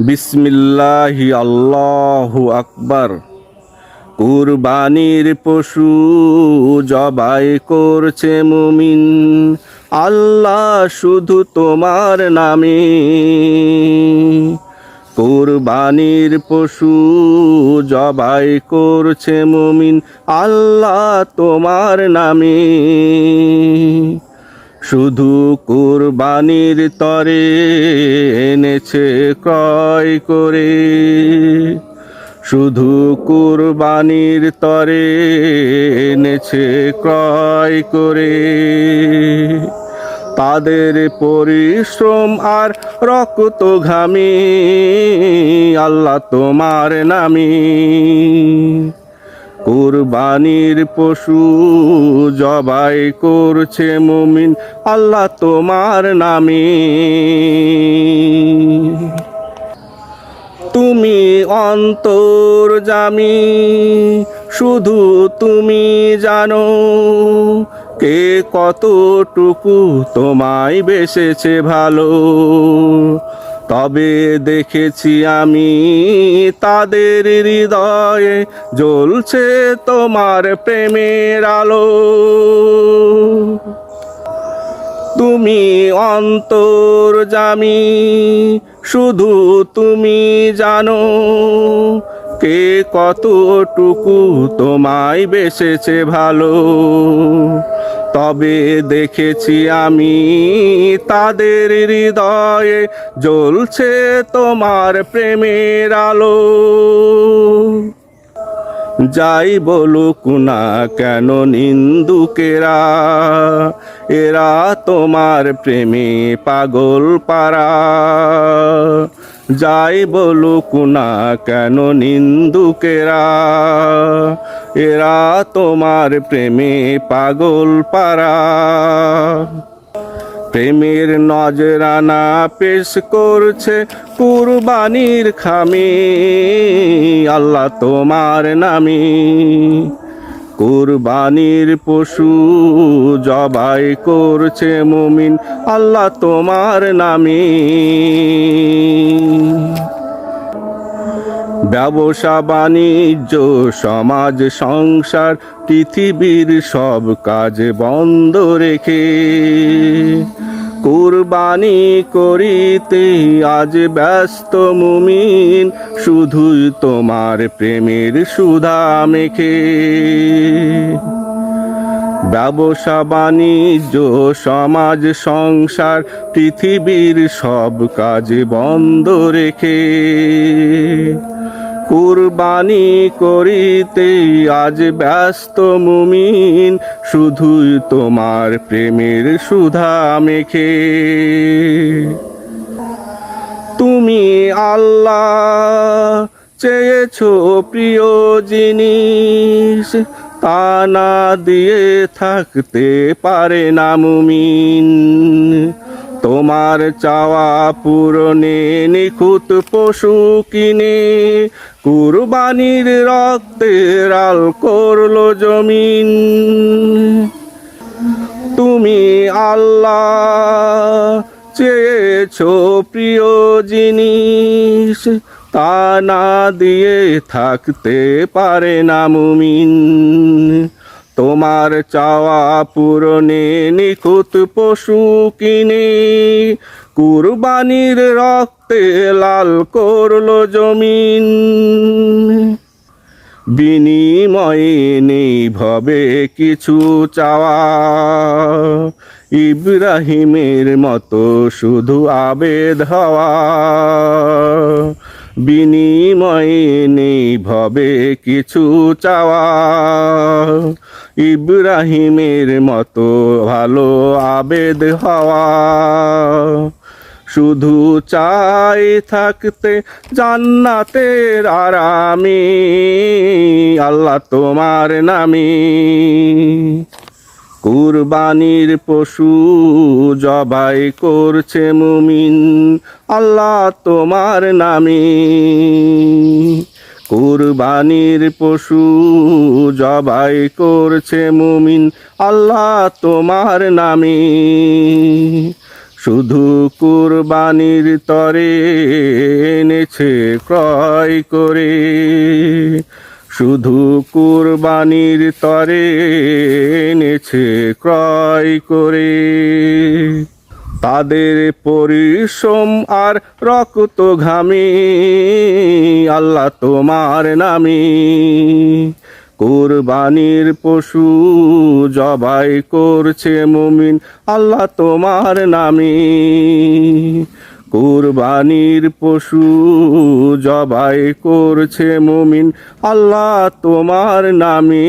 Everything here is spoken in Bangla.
বিসমিল্লাহি আল্লাহু আকবার। কুরবানির পশু জবাই করছে মুমিন। আল্লাহ শুধু তোমার নামে। কুরবানির পশু জবাই করছে মুমিন। আল্লাহ তোমার নামে। শুধু কুরবানির তরে এনেছে ক্রয় করে। শুধু কুরবানির তরে এনেছে ক্রয় করে। তাদের পরিশ্রম আর রক্ত ঘামে আল্লাহ তোমার নামে। কুরবানির পশু জবাই করছে মুমিন, আল্লাহ তোমার নামে। তুমি অন্তর জামি, শুধু তুমি জানো কে কতটুকু তোমায় বেসেছে ভালো। তবে দেখেছি আমি তাদের হৃদয়ে জ্বলছে তোমার প্রেমের আলো। তুমি অন্তর জামি, শুধু তুমি জানো কে কতটুকু তোমায় বেসেছে ভালো। তবে দেখেছি আমি তাদের হৃদয়ে জ্বলছে তোমার প্রেমের আলো। যাই বলুক না কেন নিন্দুকেরা, এরা তোমার প্রেমে পাগল পারা যাই বলুক না কেন নিন্দুকেরা, এরা তোমার প্রেমে পাগল পারা। প্রেমের নজরানা পেশ করছে কুরবানির খামে, আল্লাহ তোমার নামে। কুরবানির পশু জবাই করছে মুমিন, আল্লাহ তোমার নামে। ব্যবসা, বাণিজ্য, সমাজ, সংসার, পৃথিবীর সব কাজ বন্ধ রেখে কুরবানি করিতে আজ ব্যস্ত মুমিন শুধুই তোমার প্রেমের সুধা মেখে। ব্যবসা, বাণিজ্য, সমাজ, সংসার, পৃথিবীর সব কাজ বন্ধ রেখে কুরবানি করিতে আজ ব্যস্ত মুমিন, শুধুই তোমার প্রেমের সুধা মেখে। তুমি আল্লাহ চেয়েছো প্রিয় জিনিস, তা না দিয়ে থাকতে পারে না মুমিন। তোমার চাওয়া পূরণে নিখুঁত পশু কিনে, কুরবানির রক্তের আল করল জমিন। তুমি আল্লাহ চেয়েছো প্রিয় জিনিস, তা না দিয়ে থাকতে পারে না মুমিন। তোমার চাওয়া পূরণে নিখুঁত পশু কিনে, কুরবানির রক্তে লাল করল জমিন। বিনিময়ে নেই ভবে কিছু চাওয়া। ইব্রাহিমের মতো শুধু আবেদ হওয়া। বিনিময়ে নেই ভবে কিছু চাওয়া। ইব্রাহিমের মতো ভালো আবেদ হওয়া। শুধু চাই থাকতে জান্নাতের আরামে, আল্লাহ তোমার নামে। কুরবানির পশু জবাই করছে মুমিন, আল্লাহ তোমার নামে। কুরবানির পশু জবাই করছে মুমিন। আল্লাহ তোমার নামে। শুধু কুরবানির তরে এনেছে, ক্রয় করে। শুধু কুরবানির তরে এনেছে, ক্রয় করে। তাদের পরিশ্রম আর রক্ত ঘামে, আল্লাহ তোমার নামে। কোরবানির পশু জবাই করছে মুমিন, আল্লাহ তোমার নামে। কোরবানির পশু জবাই করছে মুমিন, আল্লাহ তোমার নামে।